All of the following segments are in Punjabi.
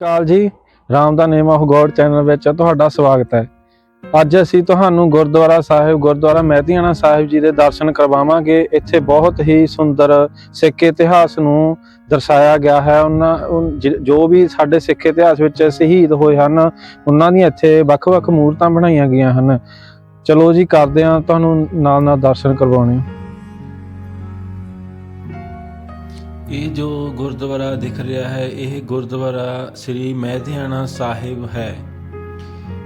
ਕਾਲ ਜੀ। ਰਾਮ ਦਾ ਨੇਮ ਆਫ ਗੋਡ ਚੈਨਲ ਵਿੱਚ ਤੁਹਾਡਾ ਸਵਾਗਤ ਹੈ। ਅੱਜ ਅਸੀਂ ਤੁਹਾਨੂੰ ਗੁਰਦੁਆਰਾ ਸਾਹਿਬ, ਗੁਰਦੁਆਰਾ ਮਹਿਤੀਆਣਾ ਸਾਹਿਬ ਜੀ ਦੇ ਦਰਸ਼ਨ ਕਰਵਾਵਾਂਗੇ। ਇੱਥੇ ਬਹੁਤ ਹੀ ਸੁੰਦਰ ਸਿੱਖ ਇਤਿਹਾਸ ਨੂੰ ਦਰਸਾਇਆ ਗਿਆ ਹੈ। ਉਹਨਾਂ ਜੋ ਵੀ ਸਾਡੇ ਸਿੱਖ ਇਤਿਹਾਸ ਵਿੱਚ ਸ਼ਹੀਦ ਹੋਏ ਹਨ, ਉਹਨਾਂ ਦੀਆਂ ਇੱਥੇ ਵੱਖ-ਵੱਖ ਮੂਰਤਾਂ ਬਣਾਈਆਂ ਗਈਆਂ ਹਨ। ਚਲੋ ਜੀ, ਕਰਦੇ ਹਾਂ ਤੁਹਾਨੂੰ ਨਾਲ ਨਾਲ ਦਰਸ਼ਨ ਕਰਵਾਉਣੇ ਇਹ ਜੋ ਗੁਰਦੁਆਰਾ ਦਿਖ ਰਿਹਾ ਹੈ, ਇਹ ਗੁਰਦੁਆਰਾ ਸ੍ਰੀ ਮਹਿਧਿਆਣਾ ਸਾਹਿਬ ਹੈ।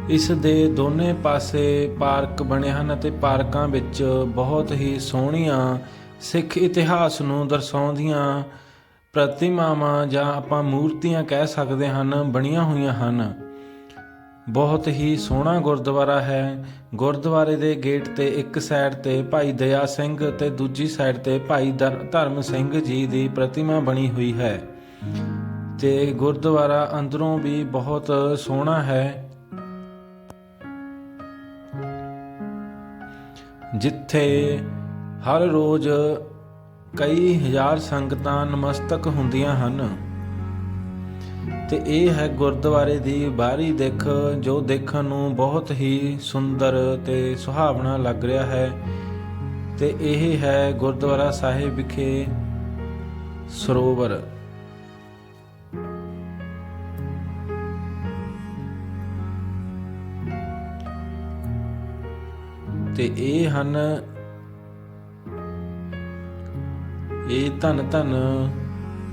ਇਸ ਦੇ ਦੋਨੇ ਪਾਸੇ ਪਾਰਕ ਬਣੇ ਹਨ ਅਤੇ ਪਾਰਕਾਂ ਵਿੱਚ ਬਹੁਤ ਹੀ ਸੋਹਣੀਆਂ ਸਿੱਖ ਇਤਿਹਾਸ ਨੂੰ ਦਰਸਾਉਂਦੀਆਂ ਪ੍ਰਤਿਮਾਵਾਂ ਜਾਂ ਆਪਾਂ ਮੂਰਤੀਆਂ ਕਹਿ ਸਕਦੇ ਹਨ, ਬਣੀਆਂ ਹੋਈਆਂ ਹਨ। ਬਹੁਤ ਹੀ ਸੋਹਣਾ ਗੁਰਦੁਆਰਾ ਹੈ। ਗੁਰਦੁਆਰੇ ਦੇ ਗੇਟ ਤੇ ਇੱਕ ਸਾਈਡ ਤੇ ਭਾਈ ਦਇਆ ਸਿੰਘ ਤੇ ਦੂਜੀ ਸਾਈਡ ਤੇ ਭਾਈ ਦਰ- ਧਰਮ ਸਿੰਘ ਜੀ ਦੀ ਪ੍ਰਤਿਮਾ ਬਣੀ ਹੋਈ ਹੈ। ਤੇ ਗੁਰਦੁਆਰਾ ਅੰਦਰੋਂ ਵੀ ਬਹੁਤ ਸੋਹਣਾ ਹੈ। ਜਿੱਥੇ ਹਰ ਰੋਜ਼ ਕਈ ਹਜ਼ਾਰ ਸੰਗਤਾਂ ਨਮਸਤਕ ਹੁੰਦੀਆਂ ਹਨ। ਤੇ ਇਹ ਹੈ ਗੁਰਦੁਆਰੇ ਦੀ ਬਾਹਰੀ ਦਿੱਖ, ਜੋ ਦੇਖਣ ਨੂੰ ਬਹੁਤ ਹੀ ਸੁੰਦਰ ਤੇ ਸੁਹਾਵਣਾ ਲੱਗ ਰਿਹਾ ਹੈ। ਤੇ ਇਹ ਹੈ ਗੁਰਦੁਆਰਾ ਸਾਹਿਬ ਵਿਖੇ ਸਰੋਵਰ। ਤੇ ਇਹ ਹਨ, ਇਹ ਧੰਨ ਧੰਨ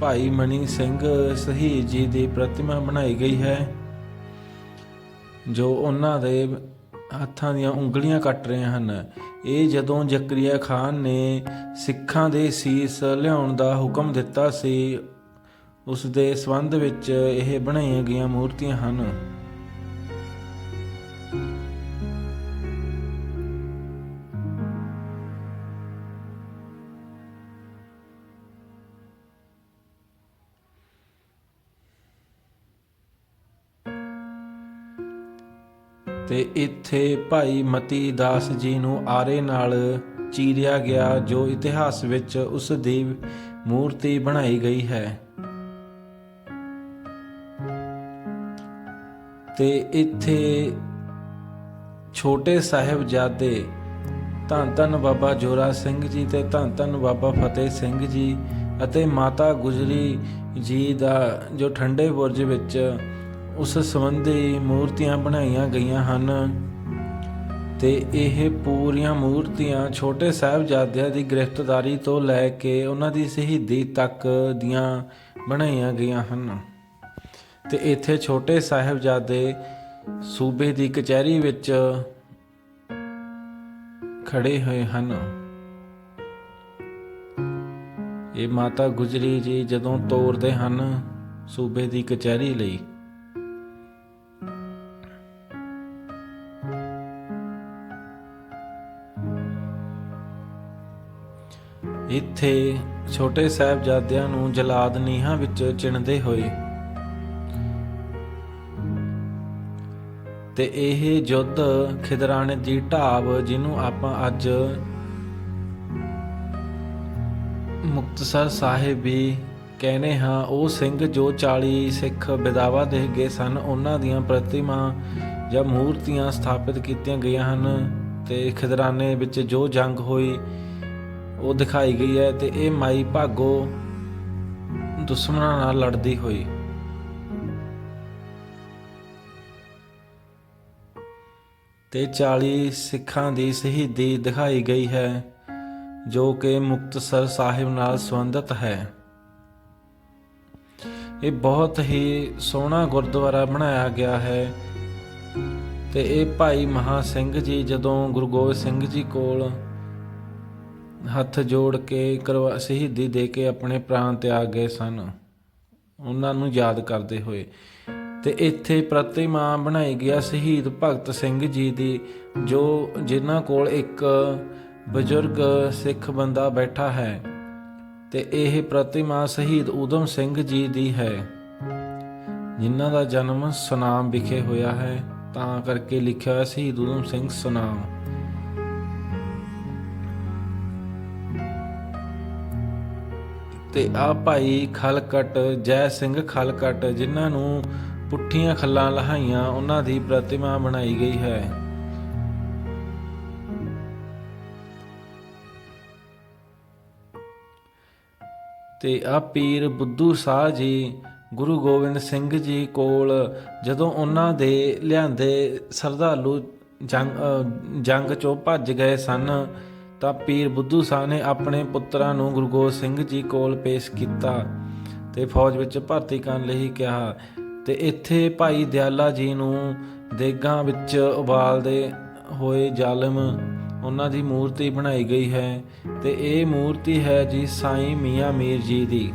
ਭਾਈ ਮਣੀ ਸਿੰਘ ਸ਼ਹੀਦ ਜੀ ਦੀ ਪ੍ਰਤਿਮਾ ਬਣਾਈ ਗਈ ਹੈ, ਜੋ ਉਹਨਾਂ ਦੇ ਹੱਥਾਂ ਦੀਆਂ ਉਂਗਲੀਆਂ ਕੱਟ ਰਹੇ ਹਨ। ਇਹ ਜਦੋਂ ਜ਼ਕਰੀਆ ਖਾਨ ਨੇ ਸਿੱਖਾਂ ਦੇ ਸੀਸ ਲਿਆਉਣ ਦਾ ਹੁਕਮ ਦਿੱਤਾ ਸੀ ਉਸ ਦੇ ਸੰਬੰਧ ਵਿੱਚ ਇਹ ਬਣਾਈਆਂ ਗਈਆਂ ਮੂਰਤੀਆਂ ਹਨ। ਤੇ ਇੱਥੇ ਭਾਈ ਮਤੀ ਦਾਸ ਜੀ ਨੂੰ ਆਰੇ ਨਾਲ ਚੀਰਿਆ ਗਿਆ, ਜੋ ਇਤਿਹਾਸ ਵਿੱਚ ਉਸ ਦੀ ਮੂਰਤੀ ਬਣਾਈ ਗਈ ਹੈ। ਤੇ ਇੱਥੇ ਛੋਟੇ ਸਾਹਿਬਜ਼ਾਦੇ ਧੰਨ ਧੰਨ ਬਾਬਾ ਜੋਰਾ ਸਿੰਘ ਜੀ ਤੇ ਧੰਨ ਧੰਨ ਬਾਬਾ ਫਤਿਹ ਸਿੰਘ ਜੀ ਅਤੇ ਮਾਤਾ ਗੁਜਰੀ ਜੀ ਦਾ ਜੋ ਠੰਡੇ ਬੁਰਜ ਵਿੱਚ ਉਸ ਸੰਬੰਧੀ ਮੂਰਤੀਆਂ ਬਣਾਈਆਂ ਗਈਆਂ ਹਨ ਤੇ ਇਹ ਪੂਰੀਆਂ ਮੂਰਤੀਆਂ ਛੋਟੇ ਸਾਹਿਬਜ਼ਾਦਿਆਂ ਦੀ ਗ੍ਰਿਫਤਾਰੀ ਤੋਂ ਲੈ ਕੇ ਉਹਨਾਂ ਦੀ ਸ਼ਹੀਦੀ ਤੱਕ ਦੀਆਂ ਬਣਾਈਆਂ ਗਈਆਂ ਹਨ। ਤੇ ਇੱਥੇ ਛੋਟੇ ਸਾਹਿਬਜ਼ਾਦੇ ਸੂਬੇ ਦੀ ਕਚਹਿਰੀ ਵਿੱਚ ਖੜੇ ਹੋਏ ਹਨ। ਇਹ ਮਾਤਾ ਗੁਜਰੀ ਜੀ ਜਦੋਂ ਤੋਰਦੇ ਹਨ ਸੂਬੇ ਦੀ ਕਚਹਿਰੀ ਲਈ। ਇੱਥੇ ਛੋਟੇ ਸਾਹਿਬਜ਼ਾਦਿਆਂ ਨੂੰ ਜਲਾਦ ਨੀਹਾਂ ਵਿੱਚ ਚਿਣਦੇ ਹੋਏ। ਤੇ ਇਹ ਯੁੱਧ ਖਿਦਰਾਣੇ ਦੀ ਢਾਬ ਜਿਹਨੂੰ ਆਪਾਂ ਅੱਜ ਮੁਕਤਸਰ ਸਾਹਿਬ ਵੀ ਕਹਿੰਦੇ ਹਾਂ, ਉਹ ਸਿੰਘ ਜੋ 40 ਸਿੱਖ ਵਿਦਾਵਾ ਦੇ ਗਏ ਸਨ, ਉਹਨਾਂ ਦੀਆਂ ਪ੍ਰਤਿਮਾ ਜਾਂ ਮੂਰਤੀਆਂ ਸਥਾਪਿਤ ਕੀਤੀਆਂ ਗਈਆਂ ਹਨ ਤੇ ਖਿਦਰਾਨੇ ਵਿੱਚ ਜੋ ਜੰਗ ਹੋਈ ਉਹ ਦਿਖਾਈ ਗਈ ਹੈ ਤੇ ਇਹ ਮਾਈ ਭਾਗੋ ਦੁਸ਼ਮਣਾਂ ਨਾਲ ਲੜਦੀ ਹੋਈ। ਤੇ 40 ਸਿੱਖਾਂ ਦੀ ਸ਼ਹੀਦੀ ਦਿਖਾਈ ਗਈ ਹੈ, ਜੋ ਕਿ ਮੁਕਤਸਰ ਸਾਹਿਬ ਨਾਲ ਸੰਬੰਧਿਤ ਹੈ। ਇਹ ਬਹੁਤ ਹੀ ਸੋਹਣਾ ਗੁਰਦੁਆਰਾ ਬਣਾਇਆ ਗਿਆ ਹੈ ਤੇ ਇਹ ਭਾਈ ਮਹਾ ਸਿੰਘ ਜੀ ਜਦੋਂ ਗੁਰੂ ਗੋਬਿੰਦ ਸਿੰਘ ਜੀ ਕੋਲ ਹੱਥ ਜੋੜ ਕੇ ਕਰਵਾ, ਸ਼ਹੀਦੀ ਦੇ ਕੇ ਆਪਣੇ ਪ੍ਰਾਣ ਤਿਆਗ ਗਏ ਸਨ। ਉਹਨਾਂ ਨੂੰ ਯਾਦ ਕਰਦੇ ਹੋਏ। ਤੇ ਇੱਥੇ ਪ੍ਰਤਿਮਾ ਬਣਾਈ ਗਿਆ ਸ਼ਹੀਦ ਭਗਤ ਸਿੰਘ ਜੀ ਦੀ, ਜੋ ਜਿਨ੍ਹਾਂ ਕੋਲ ਇੱਕ ਬਜ਼ੁਰਗ ਸਿੱਖ ਬੰਦਾ ਬੈਠਾ ਹੈ। ਤੇ ਇਹ ਪ੍ਰਤਿਮਾ ਸ਼ਹੀਦ ਊਧਮ ਸਿੰਘ ਜੀ ਦੀ ਹੈ। ਜਿਨ੍ਹਾਂ ਦਾ ਜਨਮ ਸੁਨਾਮ ਵਿਖੇ ਹੋਇਆ ਹੈ, ਤਾਂ ਕਰਕੇ ਲਿਖਿਆ ਹੋਇਆ ਸ਼ਹੀਦ ਊਧਮ ਸਿੰਘ ਸੁਨਾਮ। ਤੇ ਤੇ ਆ ਭਾਈ ਖਲਕਟ, ਜੈ ਸਿੰਘ ਖਲਕਟ, ਜਿਨ੍ਹਾਂ ਨੂੰ ਪੁੱਠੀਆਂ ਖੱਲਾਂ ਲਹਾਈਆਂ, ਉਹਨਾਂ ਦੀ ਪ੍ਰਤਿਮਾ ਬਣਾਈ ਗਈ ਹੈ। ਤੇ ਆ ਪੀਰ ਬੁੱਧੂ ਸਾਹ ਜੀ, ਗੁਰੂ ਗੋਬਿੰਦ ਸਿੰਘ ਜੀ ਕੋਲ ਜਦੋਂ ਉਹਨਾਂ ਦੇ ਲਿਆਂਦੇ ਸਰਧਾਲੂ ਜੰਗ ਜੰਗ ਚੋਂ ਭੱਜ ਗਏ ਸਨ ਤਾਂ ਪੀਰ ਬੁੱਧੂ ਸਾਹਿਬ ਨੇ ਆਪਣੇ ਪੁੱਤਰਾਂ ਨੂੰ ਗੁਰੂ ਗੋਬਿੰਦ ਸਿੰਘ ਜੀ ਕੋਲ ਪੇਸ਼ ਕੀਤਾ ਤੇ ਫੌਜ ਵਿੱਚ ਭਰਤੀ ਕਰਨ ਲਈ ਕਿਹਾ। ਤੇ ਇੱਥੇ ਭਾਈ ਦਿਆਲਾ ਜੀ ਨੂੰ ਦੇਗਾਂ ਵਿੱਚ ਉਬਾਲਦੇ ਹੋਏ ਜ਼ਾਲਮ ਉਹਨਾਂ ਦੀ ਮੂਰਤੀ ਬਣਾਈ ਗਈ ਹੈ ਤੇ ਇਹ ਮੂਰਤੀ ਹੈ ਜੀ ਸਾਈਂ ਮੀਆਂ ਮੀਰ ਜੀ ਦੀ।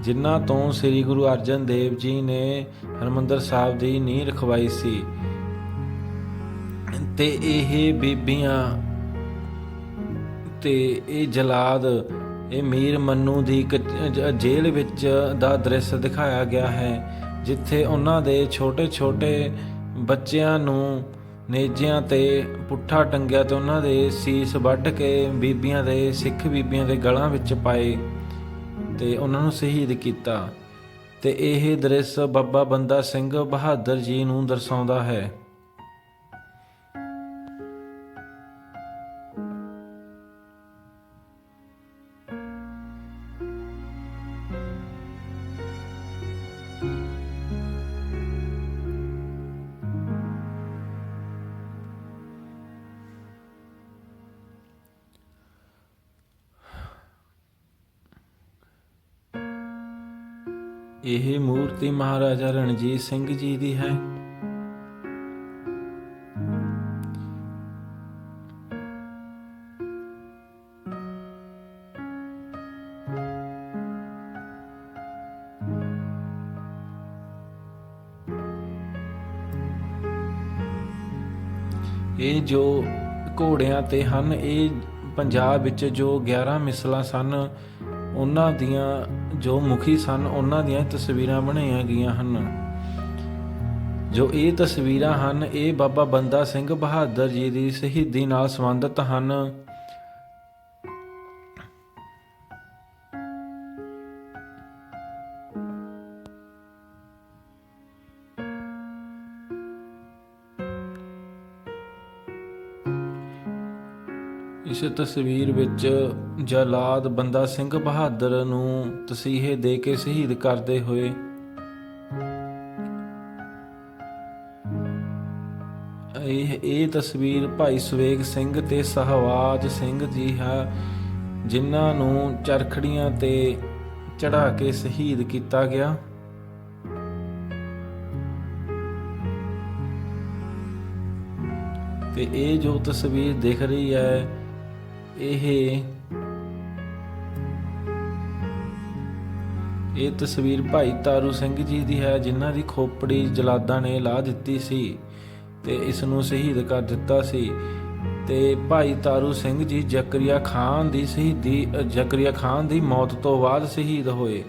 ਜਿਨ੍ਹਾਂ ਤੋਂ ਸ੍ਰੀ ਗੁਰੂ ਅਰਜਨ ਦੇਵ ਜੀ ਨੇ ਹਰਮੰਦਰ ਸਾਹਿਬ ਦੀ ਨੀਂਹ ਰਖਵਾਈ ਸੀ। ਤੇ ਇਹ ਬੀਬੀਆਂ ਤੇ ਇਹ ਜਲਾਦ, ਇਹ ਮੀਰ ਮੰਨੂ ਦੀ ਇੱਕ ਜੇਲ੍ਹ ਵਿੱਚ ਦਾ ਦ੍ਰਿਸ਼ ਦਿਖਾਇਆ ਗਿਆ ਹੈ, ਜਿੱਥੇ ਉਹਨਾਂ ਦੇ ਛੋਟੇ-ਛੋਟੇ ਬੱਚਿਆਂ ਨੂੰ ਨੇਜਿਆਂ ਤੇ ਪੁੱਠਾ ਟੰਗਿਆ ਤੇ ਉਹਨਾਂ ਦੇ ਸੀਸ ਵੱਢ ਕੇ ਬੀਬੀਆਂ ਦੇ, ਸਿੱਖ ਬੀਬੀਆਂ ਦੇ ਗਲਾਂ ਵਿੱਚ ਪਾਏ ਤੇ ਉਹਨਾਂ ਨੂੰ ਸ਼ਹੀਦ ਕੀਤਾ। ਤੇ ਇਹ ਦ੍ਰਿਸ਼ ਬਾਬਾ ਬੰਦਾ ਸਿੰਘ ਬਹਾਦਰ ਜੀ ਨੂੰ ਦਰਸਾਉਂਦਾ ਹੈ। ਇਹ ਮੂਰਤੀ ਮਹਾਰਾਜਾ ਰਣਜੀਤ ਸਿੰਘ ਜੀ ਦੀ ਹੈ। ਇਹ ਜੋ ਘੋੜਿਆਂ ਤੇ ਹਨ, ਇਹ ਪੰਜਾਬ ਵਿੱਚ ਜੋ 11 ਮਿਸਲਾਂ ਸਨ ਉਹਨਾਂ ਦੀਆਂ ਜੋ ਮੁਖੀ ਸਨ, ਉਹਨਾਂ ਦੀਆਂ ਤਸਵੀਰਾਂ ਬਣਾਈਆਂ ਗਈਆਂ ਹਨ। ਜੋ ਇਹ ਤਸਵੀਰਾਂ ਹਨ, ਇਹ ਬਾਬਾ ਬੰਦਾ ਸਿੰਘ ਬਹਾਦਰ ਜੀ ਦੀ ਸ਼ਹੀਦੀ ਨਾਲ ਸੰਬੰਧਿਤ ਹਨ। ਇਸ ਤਸਵੀਰ ਵਿੱਚ ਜਲਾਦ ਬੰਦਾ ਸਿੰਘ ਬਹਾਦਰ ਨੂੰ ਤਸੀਹੇ ਦੇ ਕੇ ਸ਼ਹੀਦ ਕਰਦੇ ਹੋਏ ਇਹ ਇਹ ਤਸਵੀਰ ਭਾਈ ਸਵੇਗ ਸਿੰਘ ਤੇ ਸਹਵਾਜ ਸਿੰਘ ਜੀ ਹੈ, ਜਿਨ੍ਹਾਂ ਨੂੰ ਚਰਖੜੀਆਂ ਤੇ ਚੜਾ ਕੇ ਸ਼ਹੀਦ ਕੀਤਾ ਗਿਆ। ਤੇ ਇਹ ਜੋ ਤਸਵੀਰ ਦਿਖ ਰਹੀ ਹੈ ਇਹ ਇਹ ਤਸਵੀਰ ਭਾਈ ਤਾਰੂ ਸਿੰਘ ਜੀ ਦੀ ਹੈ, ਜਿਨ੍ਹਾਂ ਦੀ ਖੋਪੜੀ ਜਲਾਦਾਂ ਨੇ ਲਾ ਦਿੱਤੀ ਸੀ ਤੇ ਇਸ ਨੂੰ ਸ਼ਹੀਦ ਕਰ ਦਿੱਤਾ ਸੀ। ਤੇ ਭਾਈ ਤਾਰੂ ਸਿੰਘ ਜੀ ਜ਼ਕਰੀਆ ਖਾਨ ਦੀ ਸ਼ਹੀਦੀ, ਜ਼ਕਰੀਆ ਖਾਨ ਦੀ ਮੌਤ ਤੋਂ ਬਾਅਦ ਸ਼ਹੀਦ ਹੋਏ।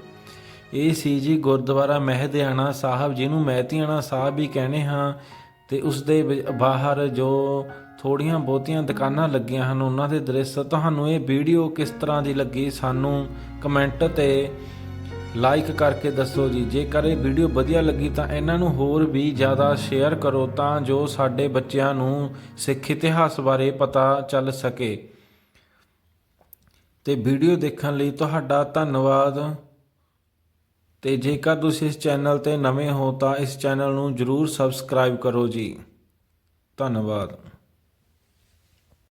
ਇਹ ਸੀ ਜੀ ਗੁਰਦੁਆਰਾ ਮਹਿਦਿਆਣਾ ਸਾਹਿਬ, ਜਿਹਨੂੰ ਮਹਿਤਿਆਣਾ ਸਾਹਿਬ ਵੀ ਕਹਿੰਦੇ ਹਾਂ। ਤੇ ਉਸ ਦੇ ਬਾਹਰ ਜੋ ਥੋੜੀਆਂ ਬਹੁਤੀਆਂ ਦੁਕਾਨਾਂ ਲੱਗੀਆਂ ਹਨ, ਉਹਨਾਂ ਦੇ ਦ੍ਰਿਸ਼, ਤੁਹਾਨੂੰ ਇਹ ਵੀਡੀਓ ਕਿਸ ਤਰ੍ਹਾਂ ਦੀ ਲੱਗੀ ਸਾਨੂੰ ਕਮੈਂਟ ਤੇ ਲਾਈਕ ਕਰਕੇ ਦੱਸੋ ਜੀ। ਜੇਕਰ ਇਹ ਵੀਡੀਓ ਵਧੀਆ ਲੱਗੀ ਤਾਂ ਇਹਨਾਂ ਨੂੰ ਹੋਰ ਵੀ ਜ਼ਿਆਦਾ ਸ਼ੇਅਰ ਕਰੋ ਤਾਂ ਜੋ ਸਾਡੇ ਬੱਚਿਆਂ ਨੂੰ ਸਿੱਖ ਇਤਿਹਾਸ ਬਾਰੇ ਪਤਾ ਚੱਲ ਸਕੇ। ਤੇ ਵੀਡੀਓ ਦੇਖਣ ਲਈ ਤੁਹਾਡਾ ਧੰਨਵਾਦ। ਤੇ ਜੇਕਰ ਤੁਸੀਂ ਇਸ ਚੈਨਲ ਤੇ ਨਵੇਂ ਹੋ ਤਾਂ ਇਸ ਚੈਨਲ ਨੂੰ ਜਰੂਰ ਸਬਸਕ੍ਰਾਈਬ ਕਰੋ ਜੀ। ਧੰਨਵਾਦ।